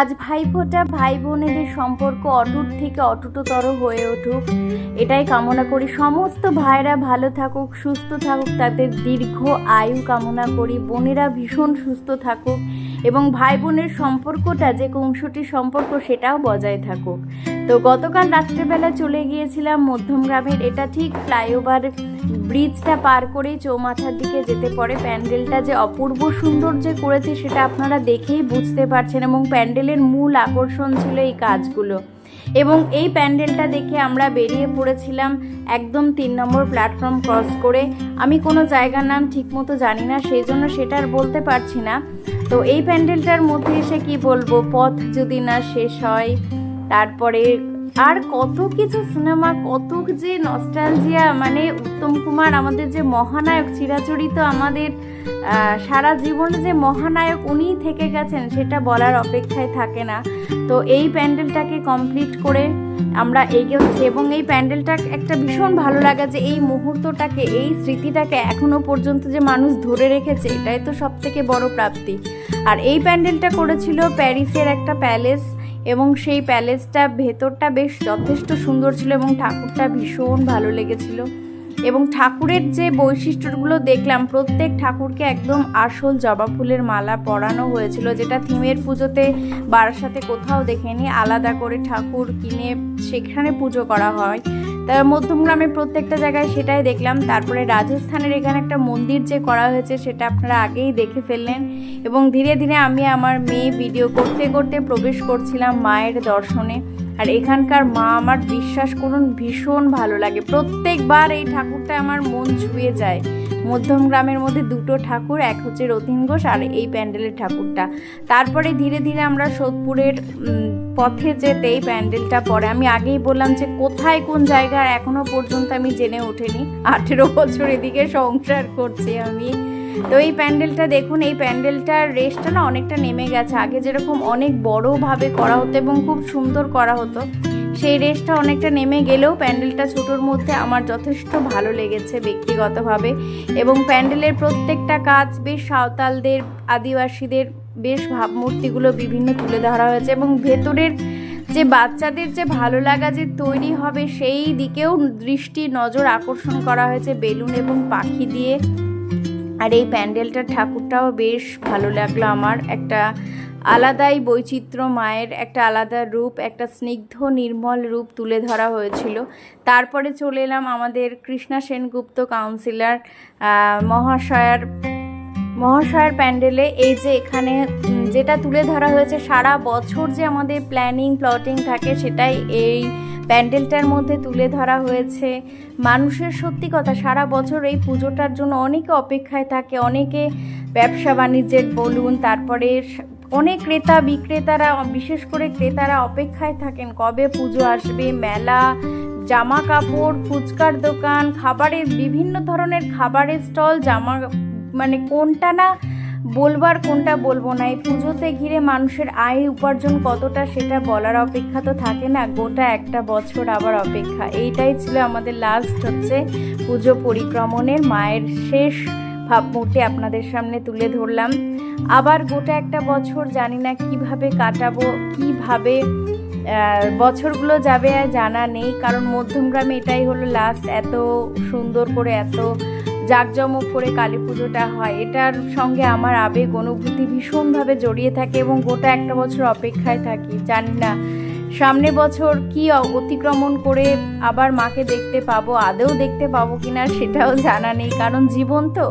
আজ ভাইফোঁটা ভাই বোনেদের সম্পর্ক অটুট থেকে অটুটতর হয়ে উঠুক। এটাই কামনা করি। সমস্ত ভাইরা ভালো থাকুক, সুস্থ থাকুক, তাদের দীর্ঘ আয়ু কামনা করি। বোনেরা ভীষণ সুস্থ থাকুক এবং ভাই বোনের সম্পর্কটা যে কংসটি সম্পর্ক সেটাও বজায় থাকুক। তো গতকাল রাত্রেবেলা চলে গিয়েছিলাম মধ্যম গ্রামের। এটা ঠিক ফ্লাইওভার ব্রিজটা পার করেই চৌমাথার দিকে যেতে পড়ে। প্যান্ডেলটা যে অপূর্ব সুন্দর যে করেছে সেটা আপনারা দেখেই বুঝতে পারছেন এবং প্যান্ডেলের মূল আকর্ষণ ছিল এই কাজগুলো। এবং এই প্যান্ডেলটা দেখে আমরা বেরিয়ে পড়েছিলাম একদম তিন নম্বর প্ল্যাটফর্ম ক্রস করে। আমি কোনো জায়গার নাম ঠিকমতো জানি না, সেই জন্য সেটা আর বলতে পারছি না। তো এই প্যান্ডেলটার মধ্যে এসে কি বলব? পথ যদি না শেষ হয়, তারপরে আর কত কিছু সিনেমা, কত যে নস্টালজিয়া মানে উত্তম কুমার আমাদের যে মহানায়ক, চিরাচরিত আমাদের সারা জীবনে যে মহানায়ক উনিই থেকে গেছেন সেটা বলার অপেক্ষায় থাকে না। তো এই প্যান্ডেলটাকে কমপ্লিট করে আমরা এগোচ্ছি এবং এই প্যান্ডেলটা একটা ভীষণ ভালো লাগা যে এই মুহূর্তটাকে, এই স্মৃতিটাকে এখনও পর্যন্ত যে মানুষ ধরে রেখেছে, এটাই তো সব থেকে বড় প্রাপ্তি। আর এই প্যান্ডেলটা করেছিল প্যারিসের একটা প্যালেস এবং সেই প্যালেসটা, ভেতরটা বেশ যথেষ্ট সুন্দর ছিল এবং ঠাকুরটা ভীষণ ভালো লেগেছিল। এবং ঠাকুরের যে বৈশিষ্ট্যগুলো দেখলাম, প্রত্যেক ঠাকুরকে একদম আসল জবা ফুলের মালা পরানো হয়েছিল, যেটা থিমের পুজোতে বারাসাতে কোথাও দেখেনি। আলাদা করে ঠাকুর কিনে সেখানে পুজো করা হয়। তার মধ্যমগ্রামের প্রত্যেকটা জায়গায় সেটাই দেখলাম। তারপরে রাজস্থানের এখানে একটা মন্দির যে করা হয়েছে, সেটা আপনারা আগেই দেখে ফেললেন। এবং ধীরে ধীরে আমি আমার মেয়ে ভিডিও করতে করতে প্রবেশ করছিলাম মায়ের দর্শনে। আর এখানকার মা আমার বিশ্বাস করুন, ভীষণ ভালো লাগে। প্রত্যেকবার এই ঠাকুরটা আমার মন ছুঁয়ে যায়। মধ্যম গ্রামের মধ্যে দুটো ঠাকুর, এক হচ্ছে রতিন ঘোষ আর এই প্যান্ডেলের ঠাকুরটা। তারপরে ধীরে ধীরে আমরা সোদপুরের পথে যেতে এই প্যান্ডেলটা পরে। আমি আগেই বললাম যে কোথায় কোন জায়গা এখনও পর্যন্ত আমি জেনে ওঠেনি আঠেরো বছর এদিকে সংসার করছি আমি। তো এই প্যান্ডেলটা দেখুন, এই প্যান্ডেলটার রেসটা না অনেকটা নেমে গেছে। আগে যেরকম অনেক বড়োভাবে করা হতো এবং খুব সুন্দর করা হতো, সেই রেসটা অনেকটা নেমে গেলেও প্যান্ডেলটা ছোটোর মধ্যে আমার যথেষ্ট ভালো লেগেছে ব্যক্তিগতভাবে এবং প্যান্ডেলের প্রত্যেকটা কাজ বেশ সাঁওতালদের, আদিবাসীদের বেশ ভাবমূর্তিগুলো বিভিন্ন তুলে ধরা হয়েছে এবং ভেতরের যে বাচ্চাদের যে ভালো লাগা যে তৈরি হবে সেই দিকেও দৃষ্টি, নজর আকর্ষণ করা হয়েছে বেলুন এবং পাখি দিয়ে। আর এই প্যান্ডেলটার ঠাকুরটাও বেশ ভালো লাগল আমার। একটা আলাদাই বৈচিত্র্য, মায়ের একটা আলাদা রূপ, একটা স্নিগ্ধ, নির্মল রূপ তুলে ধরা হয়েছিল। তারপরে চলে এলাম আমাদের কৃষ্ণা সেনগুপ্ত কাউন্সিলর মহাশয়ার, মহাশয়ের প্যান্ডেলে। এই যে এখানে যেটা তুলে ধরা হয়েছে, সারা বছর যে আমাদের প্ল্যানিং প্লটিং থাকে, সেটাই এই প্যান্ডেলটার মধ্যে তুলে ধরা হয়েছে। মানুষের সত্যি কথা, সারা বছর এই পুজোটার জন্য অনেকে অপেক্ষায় থাকে, অনেকে ব্যবসা বাণিজ্যের বলুন, তারপরে অনেক ক্রেতা বিক্রেতারা, বিশেষ করে ক্রেতারা অপেক্ষায় থাকেন, কবে পুজো আসবে, মেলা জামা কাপড় ফুচকার দোকান, খাবারের বিভিন্ন ধরনের খাবারের স্টল, জামা মানে কোনটা না বলবার কোনটা বলব না? এই পুজোতে ঘিরে মানুষের আয় উপার্জন কতটা সেটা বলার অপেক্ষা তো থাকে না, গোটা একটা বছর আবার অপেক্ষা। এইটাই ছিল আমাদের লাস্ট হচ্ছে পুজো পরিক্রমণের মায়ের শেষ ভাবমূর্তি আপনাদের সামনে তুলে ধরলাম। আবার গোটা একটা বছর জানি না কীভাবে কাটাবো, কীভাবে বছরগুলো যাবে আর জানা নেই, কারণ মধ্যমগ্রামে এটাই হলো লাস্ট এত সুন্দর করে এত জাঁকজমক করে কালী পুজোটা হয়। এটার সঙ্গে আমার আবেগ অনুভূতি ভীষণভাবে জড়িয়ে থাকে এবং গোটা একটা বছর অপেক্ষায় থাকি। জানি না, সামনে বছর কি অতিক্রমণ করে আবার মাকে দেখতে পাবো আদেও দেখতে পাবো কিনা সেটাও জানা নেই, কারণ জীবন তো